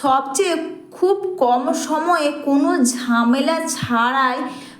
সবচেয়ে খুব কম সময়ে কোনো ঝামেলা ছাড়াই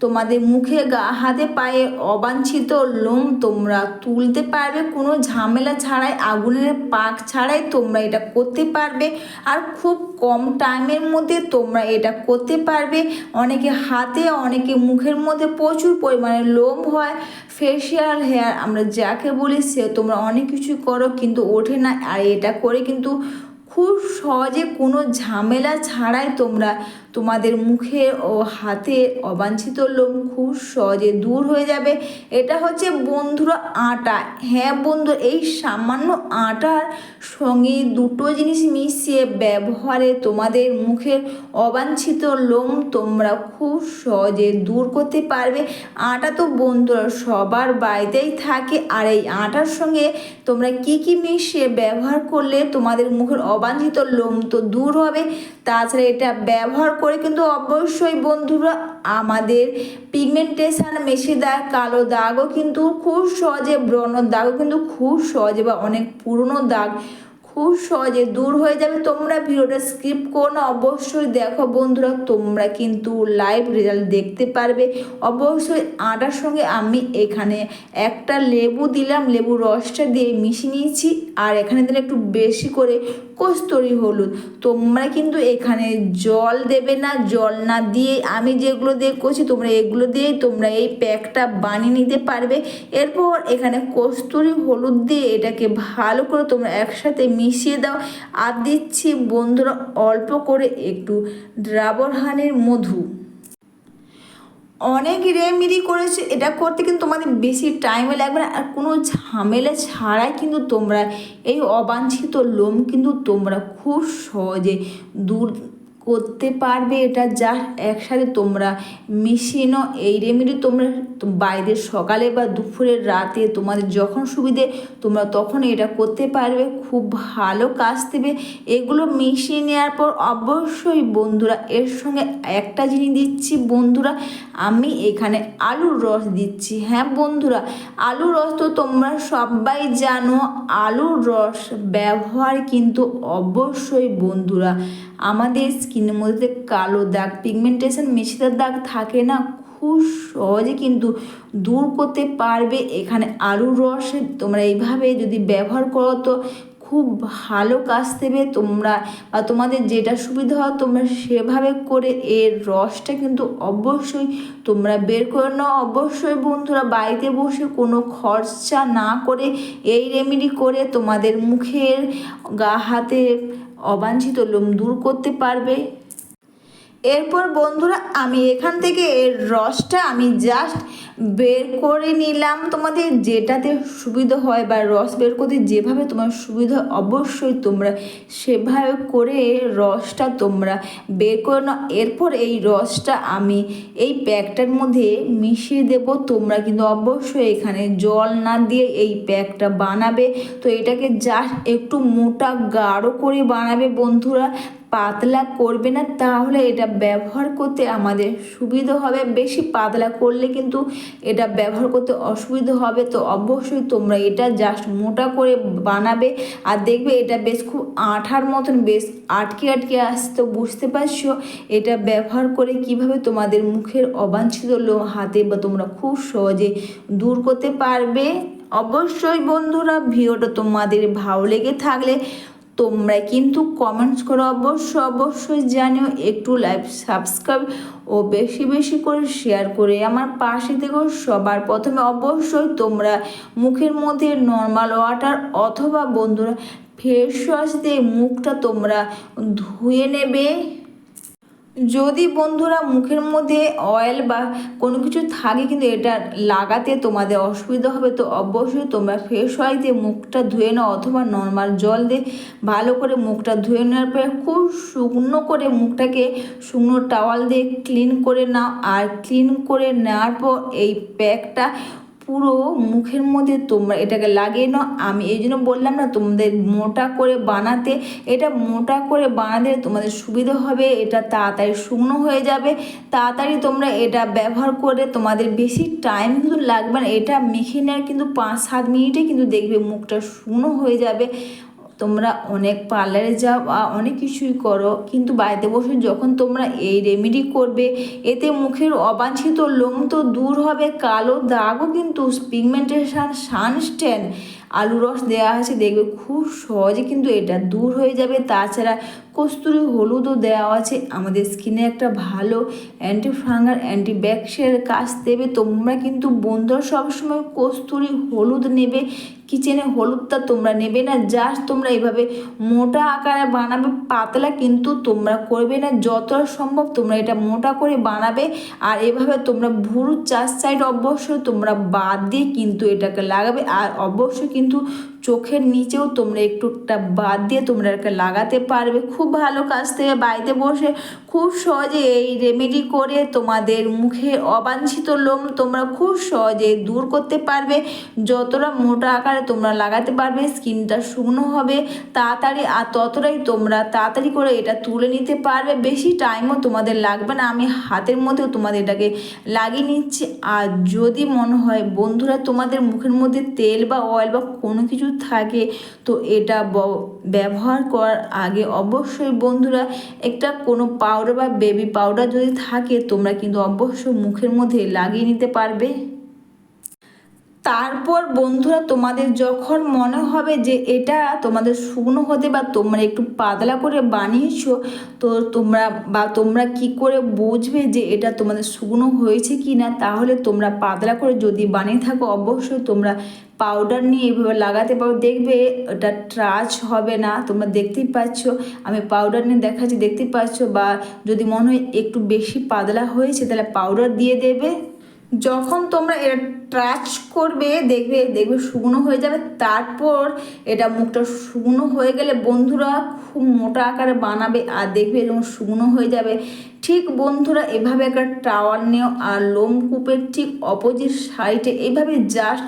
তোমাদের মুখে গা, হাতে, পায়ে অবাঞ্ছিত লোম তোমরা তুলতে পারবে। কোনো ঝামেলা ছাড়াই, আগুনের পাক ছাড়াই তোমরা এটা করতে পারবে। আর খুব কম টাইমের মধ্যে তোমরা এটা করতে পারবে। অনেকে হাতে, অনেকে মুখের মধ্যে প্রচুর পরিমাণে লোম হয়। ফেসিয়াল হেয়ার আমরা যাকে বলি সে তোমরা অনেক কিছু করো কিন্তু ওঠে না। আর এটা করে কিন্তু খুব সহজে কোনো ঝামেলা ছাড়াই তোমরা তোমাদের মুখে ও হাতে অবাঞ্ছিত লোম খুব সহজে দূর হয়ে যাবে। এটা হচ্ছে বন্ধুরা আটা। হ্যাঁ বন্ধু, এই সামান্য আটার সঙ্গে দুটো জিনিস মিশিয়ে ব্যবহারে তোমাদের মুখের অবাঞ্ছিত লোম তোমরা খুব সহজে দূর করতে পারবে। আটা তো বন্ধুরা সবার বাড়িতেই থাকে। আর এই আটার সঙ্গে তোমরা কি কি মিশিয়ে ব্যবহার করলে তোমাদের মুখের অবাঞ্ছিত লোম তো দূর হবে। তাছাড়া এটা ব্যবহার করে কিন্তু অবশ্যই বন্ধুরা আমাদের পিগমেন্টেশন মেশি দাগ, কালো দাগও কিন্তু খুব সহজে ব্রণ দাগও কিন্তু খুব সহজে বা অনেক পুরনো দাগ খুব সহজে দূর হয়ে যাবে। তোমরা ভিডিওটা স্কিপ করো না। অবশ্যই দেখো বন্ধুরা, তোমরা কিন্তু লাইভ রেজাল্ট দেখতে পারবে। অবশ্যই আটার সঙ্গে আমি এখানে একটা লেবু দিলাম। লেবু রসটা দিয়ে মিশিয়ে নিয়েছি। আর এখানে দিলে একটু বেশি করে কস্তুরি হলুদ। তোমরা কিন্তু এখানে জল দেবে না। জল না দিয়ে আমি যেগুলো দিয়ে করছি, তোমরা এগুলো দিয়েই তোমরা এই প্যাকটা বানিয়ে নিতে পারবে। এরপর এখানে কস্তুরি হলুদ দিয়ে এটাকে ভালো করে তোমরা একসাথে মিশিয়ে দাও। আর দিচ্ছি বন্ধুরা অল্প করে একটু ড্রাবর হানের মধু। অনেক রেমেডি করেছে, এটা করতে কিন্তু তোমাদের বেশি টাইমে লাগবে না। আর কোনো ঝামেলা ছাড়াই কিন্তু তোমরা এই অবাঞ্ছিত লোম কিন্তু তোমরা খুব সহজে দূর করতে পারবে এটা যা একসাথে তোমরা মিশিয়ে এই রেমেডি তোমরা বাইরে সকালে বা দুপুরের রাতে তোমাদের যখন সুবিধে তোমরা তখন এটা করতে পারবে। খুব ভালো কাজ দেবে। এগুলো মিশিয়ে নেওয়ার পর অবশ্যই বন্ধুরা, এর সঙ্গে একটা জিনিস দিচ্ছি বন্ধুরা, আমি এখানে আলুর রস দিচ্ছি। হ্যাঁ বন্ধুরা, আলুর রস তো তোমরা সবাই জানো, আলুর রস ব্যবহার কিন্তু অবশ্যই বন্ধুরা আমাদের স্কিনের মধ্যে কালো দাগ পিগমেন্টেশন মেশিদার দাগ থাকে না, খুব সহজে কিন্তু দূর করতে পারবে। এখানে আলুর রস, তোমরা এইভাবে যদি ব্যবহার করো তো খুব ভালো কাজ দেবে। তোমরা বা তোমাদের যেটা সুবিধা হয় তোমরা সেভাবে করে এর রসটা কিন্তু অবশ্যই তোমরা বের করে নাও। অবশ্যই বন্ধুরা, বাড়িতে বসে কোনো খরচা না করে এই রেমেডি করে তোমাদের মুখের গা, হাতে অবাঞ্ছিত লোম দূর করতে পারবে। এরপর বন্ধুরা, আমি এখান থেকে এর রসটা আমি জাস্ট বের করে নিলাম। তোমাদের যেটাতে সুবিধা হয় বা রস বের করতে যেভাবে তোমার সুবিধা অবশ্যই তোমরা সেভাবে করে রসটা তোমরা বের করে নাও। এরপর এই রসটা আমি এই প্যাকটার মধ্যে মিশিয়ে দেব। তোমরা কিন্তু অবশ্যই এখানে জল না দিয়ে এই প্যাকটা বানাবে। তো এটাকে জাস্ট একটু মোটা গাঢ় করে বানাবে বন্ধুরা। পাতলা করবে না, তাহলে এটা ব্যবহার করতে আমাদের সুবিধা হবে। বেশি পাতলা করলে কিন্তু এটা ব্যবহার করতে অসুবিধা হবে। তো অবশ্যই তোমরা এটা জাস্ট মোটা করে বানাবে আর দেখবে এটা বেশ খুব আঠার মতন, বেশ আটকে আটকে আসতে বুঝতে পারছ এটা ব্যবহার করে কীভাবে তোমাদের মুখের অবাঞ্ছিত লোম হাতে বা তোমরা খুব সহজে দূর করতে পারবে। অবশ্যই বন্ধুরা, ভিডিওটা তোমাদের ভালো লেগে থাকলে তোমরা কিন্তু কমেন্টস করে অবশ্যই অবশ্যই জানিও, একটু লাইভ সাবস্ক্রাইব ও বেশি বেশি করে শেয়ার করে আমার পাশে থেকেও সবার প্রথমে অবশ্যই তোমরা মুখের মধ্যে নর্মাল ওয়াটার অথবা বন্ধুরা ফেস ওয়াশ দিয়ে মুখটা তোমরা ধুয়ে নেবে। যদি বন্ধুরা মুখের মধ্যে অয়েল বা কোনো কিছু থাকে কিন্তু এটা লাগাতে তোমাদের অসুবিধা হবে, তো অবশ্যই তোমরা ফ্রেশ ওয়াশ দিয়ে মুখটা ধুয়ে নাও অথবা নর্মাল জল দিয়ে ভালো করে মুখটা ধুয়ে নেওয়ার পরে খুব শুকনো করে মুখটাকে শুকনো টাওয়াল দিয়ে ক্লিন করে নাও। আর ক্লিন করে নেওয়ার পর এই প্যাকটা পুরো মুখের মধ্যে তোমরা এটাকে লাগিয়ে নাও। আমি এই জন্য বললাম না, তোমাদের মোটা করে বানাতে, এটা মোটা করে বানাতে তোমাদের সুবিধা হবে। এটা তাড়াতাড়ি শুকনো হয়ে যাবে। তাড়াতাড়ি তোমরা এটা ব্যবহার করে তোমাদের বেশি টাইম কিন্তু লাগবে না। এটা মেখে নেওয়ার কিন্তু পাঁচ সাত মিনিটে কিন্তু দেখবে মুখটা শুকনো হয়ে যাবে। তোমরা অনেক পার্লারে যাও বা অনেক কিছুই করো, কিন্তু বাড়িতে বসে যখন তোমরা এই রেমেডি করবে, এতে মুখের অবাঞ্ছিত লোম তো দূর হবে, কালো দাগও কিন্তু পিগমেন্টেশন সানস্ট্যান্ড আলু রস দেওয়া আছে দেখবে খুব সহজে কিন্তু এটা দূর হয়ে যাবে। তাছাড়া কস্তুরি হলুদও দেওয়া আছে। আমাদের স্কিনে একটা ভালো অ্যান্টি ফাঙ্গার অ্যান্টি ব্যাকটেরিয়ার কাজ দেবে। তোমরা কিন্তু বন্ধুরা সবসময় কস্তুরি হলুদ নেবে। কিচেনে হলুদটা তোমরা নেবে না। জাস্ট তোমরা এইভাবে মোটা আকারে বানাবে, পাতলা কিন্তু তোমরা করবে না। যতটা সম্ভব তোমরা এটা মোটা করে বানাবে। আর এভাবে তোমরা ভুরু চার সাইড অবশ্যই তোমরা বাদ দিয়ে কিন্তু এটাকে লাগাবে। আর অবশ্যই কিন্তু চোখের নিচেও তোমরা একটুটা বাদ দিয়ে তোমরা এটাকে লাগাতে পারবে। খুব ভালো কাজ থেকে বাড়িতে বসে খুব সহজে এই রেমেডি করে তোমাদের মুখে অবাঞ্ছিত লোম তোমরা খুব সহজে দূর করতে পারবে। যতটা মোটা আকারে তোমরা লাগাতে পারবে, স্কিনটা শুকনো হবে, তাড়াতাড়ি আর ততটাই তোমরা তাড়াতাড়ি করে এটা তুলে নিতে পারবে। বেশি টাইমও তোমাদের লাগবে না, আমি হাতের মধ্যেও তোমাদের এটাকে লাগিয়ে নিচ্ছি। আর যদি মনে হয় বন্ধুরা তোমাদের মুখের মধ্যে তেল বা অয়েল বা কোনো কিছু থাকে, তো এটা ব্যবহার করার আগে অবশ্যই বন্ধুরা একটা কোনো পাউডার বা বেবি পাউডার যদি থাকে, তোমরা কিন্তু অবশ্যই মুখের মধ্যে লাগিয়ে নিতে পারবে। তারপর বন্ধুরা তোমাদের যখন মনে হবে যে এটা তোমাদের শুকনো হতে বা তোমরা একটু পাতলা করে বানিয়েছো, তো তোমরা বা তোমরা কি করে বুঝবে যে এটা তোমাদের শুকনো হয়েছে কি না তাহলে তোমরা পাতলা করে যদি বানিয়ে থাকো, অবশ্যই তোমরা পাউডার নিয়ে এভাবে লাগাতে পারো। দেখবে এটা ট্রাচ হবে না। তোমরা দেখতেই পাচ্ছ, আমি পাউডার নিয়ে দেখাচ্ছি, দেখতেই পাচ্ছ বা যদি মনে হয় একটু বেশি পাতলা হয়েছে, তাহলে পাউডার দিয়ে দেবে। যখন তোমরা এটা টাচ করবে, দেখবে দেখবে শুকনো হয়ে যাবে, তারপর এটা মুখটা শুকনো হয়ে গেলে বন্ধুরা খুব মোটা আকারে বানাবে আর দেখবে যখন শুকনো হয়ে যাবে। ঠিক বন্ধুরা, এভাবে একটা টাওয়ার নেও আর লোম লোমকূপের ঠিক অপোজিট সাইডে এভাবে জাস্ট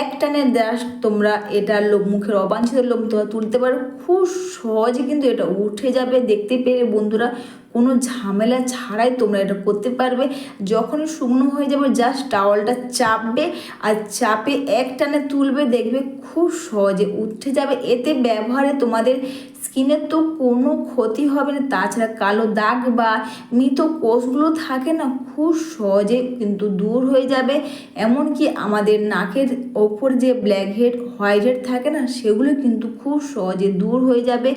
এক টানে জাস্ট তোমরা এটা মুখের অবাঞ্ছিত লোম তোমরা তুলতে পারো। খুব সহজে কিন্তু এটা উঠে যাবে দেখতে পেলে বন্ধুরা। কোনো ঝামেলা ছাড়াই তোমরা এটা করতে পারবে। যখনই শুকনো হয়ে যাবে জাস্ট টাওয়ালটা চাপবে আর চাপে এক টানে তুলবে, দেখবে খুব সহজে উঠে যাবে। এতে ব্যবহারে তোমাদের স্কিনের তো কোনো ক্ষতি হবে না। তাছাড়া কালো দাগ বা মৃত কোষগুলো থাকে না, খুব সহজে কিন্তু দূর হয়ে যাবে। এমনকি আমাদের নাকের ওপর যে ব্ল্যাক হেড হোয়াইট হেড থাকে না, সেগুলো কিন্তু খুব সহজে দূর হয়ে যাবে।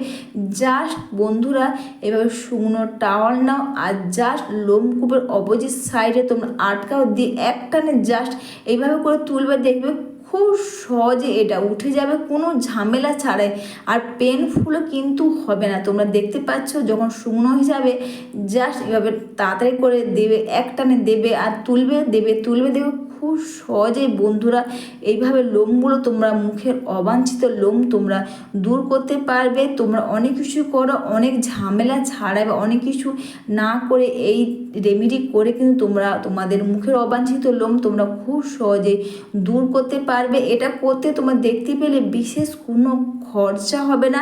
জাস্ট বন্ধুরা, এভাবে শুকনো টাওয়াল নাও আর জাস্ট লোমকূপের অপোজিট সাইডে তোমরা আটকাও, দিয়ে একটানে জাস্ট এইভাবে করে তুলবে, দেখবে খুব সহজে এটা উঠে যাবে, কোনো ঝামেলা ছাড়াই। আর পেনফুলও কিন্তু হবে না। তোমরা দেখতে পাচ্ছ যখন শুকনো যাবে জাস্ট এভাবে তাড়াতাড়ি করে দেবে, একটানে দেবে আর তুলবে, দেবে তুলবে, দেবে। খুব সহজেই বন্ধুরা এইভাবে লোমগুলো তোমরা মুখের অবাঞ্ছিত লোম তোমরা দূর করতে পারবে। তোমরা অনেক কিছু করো, অনেক ঝামেলা ছাড়াই বা অনেক কিছু না করে এই রেমেডি করে কিন্তু তোমরা তোমাদের মুখের অবাঞ্ছিত লোম তোমরা খুব সহজে দূর করতে পারবে। এটা করতে তোমার দেখতে পেলে বিশেষ কোনো খরচা হবে না।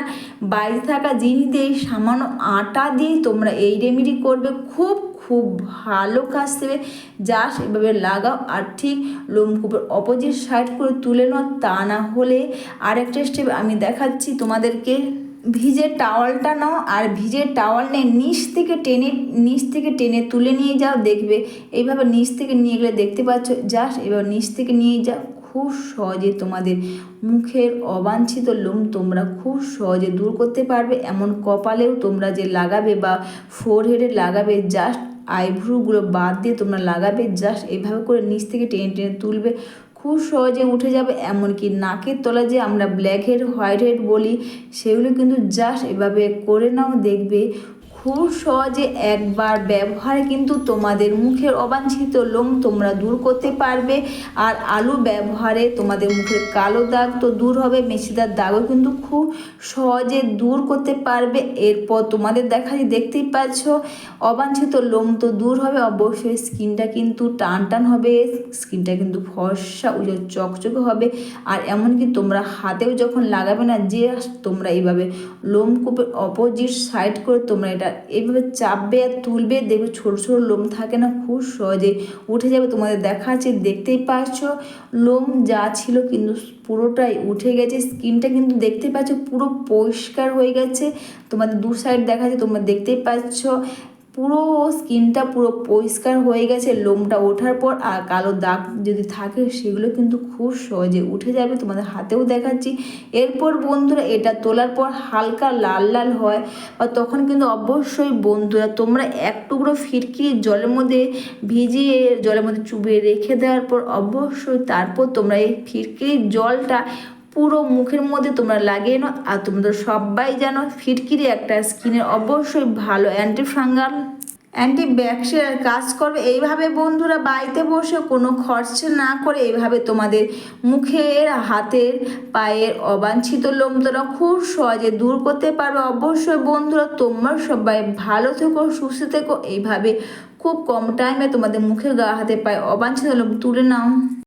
বাইরে থাকা জিনিস দিয়ে সামান্য আটা দিয়ে তোমরা এই রেমেডি করবে। খুব খুব ভালো কাজ দেবে। জাস্ট এভাবে লাগাও। আর ঠিক লোমকূপের অপোজিট সাইড করে তুলে নাও, তা না হলে আরেকটা স্টেপ আমি দেখাচ্ছি তোমাদেরকে। ভিজে টাওয়ালটা নাও আর ভিজে টাওয়াল নিয়ে নিচ থেকে টেনে, নিচ থেকে টেনে তুলে নিয়ে যাও। দেখবে, এইভাবে নিচ থেকে নিয়ে গেলে দেখতে পাচ্ছ জাস্ট এবার নিচ থেকে নিয়ে যাও। খুব সহজে তোমাদের মুখের অবাঞ্ছিত লোম তোমরা খুব সহজে দূর করতে পারবে। এমন কপালেও তোমরা যে লাগাবে বা ফোরহেডে লাগাবে জাস্ট আইভ্রুগুলো বাদ দিয়ে তোমরা লাগাবে জাস্ট এইভাবে করে নিচ থেকে টেনে টেনে তুলবে, খুব সহজে উঠে যাবে। এমনকি নাকের তলা যে আমরা ব্ল্যাক হেড হোয়াইট হেড বলি, সেগুলো কিন্তু জাস্ট এভাবে করে নাও, দেখবে খুব সহজে একবার ব্যবহারে কিন্তু তোমাদের মুখের অবাঞ্ছিত লোম তোমরা দূর করতে পারবে। আর আলু ব্যবহারে তোমাদের মুখের কালো দাগ তো দূর হবে, মেশিদার দাগও কিন্তু খুব সহজে দূর করতে পারবে। এরপর তোমাদের দেখা দেখতেই পাচ্ছ, অবাঞ্ছিত লোম তো দূর হবে, অবশ্যই স্কিনটা কিন্তু টান টান হবে, স্কিনটা কিন্তু ফর্সা উজ্জ্বল চকচকে হবে। আর এমনকি তোমরা হাতেও যখন লাগাবে না যে তোমরা এইভাবে লোম লোমকূপের অপোজিট সাইড করে তোমরা এটা এইভাবে চাপবে আর তুলবে, দেখবে ছোটো ছোটো লোম থাকে না, খুব সহজে উঠে যাবে। তোমাদের দেখা আছে, দেখতেই পাচ্ছ, লোম যা ছিল কিন্তু পুরোটাই উঠে গেছে। স্কিনটা কিন্তু দেখতে পাচ্ছ পুরো পরিষ্কার হয়ে গেছে। তোমাদের দু সাইড দেখা যাচ্ছে তোমরা দেখতেই পাচ্ছ। পুরো স্কিনটা পুরো পরিষ্কার হয়ে গেছে, লোমটা ওঠার পর আর কালো দাগ যদি থাকে সেগুলো কিন্তু খুব সহজে উঠে যাবে। তোমাদের হাতেও দেখাচ্ছি। এরপর বন্ধুরা এটা তোলার পর হালকা লাল লাল হয় বা তখন কিন্তু অবশ্যই বন্ধুরা তোমরা এক টুকরো ফিরকি জলের মধ্যে ভিজিয়ে জলের মধ্যে চুবিয়ে রেখে দেওয়ার পর অবশ্যই তারপর তোমরা এই ফিরকির জলটা পুরো মুখের মধ্যে তোমরা লাগিয়ে নাও, আর তোমরা সবাই জানো ফিটকিরি একটা স্কিনের অবশ্যই ভালো অ্যান্টি ফাঙ্গাল অ্যান্টি ব্যাকটেরিয়ার কাজ করবে। এইভাবে বন্ধুরা বাড়িতে বসে কোনো খরচা না করে এইভাবে তোমাদের মুখের, হাতের, পায়ের অবাঞ্ছিত লোম তোমরা খুব সহজে দূর করতে পারবে। অবশ্যই বন্ধুরা তোমরা সবাই ভালো থেকো, সুস্থ থেকো। এইভাবে খুব কম টাইমে তোমাদের মুখে গা, হাতে, পায়ে অবাঞ্ছিত লোম তুলে নাও।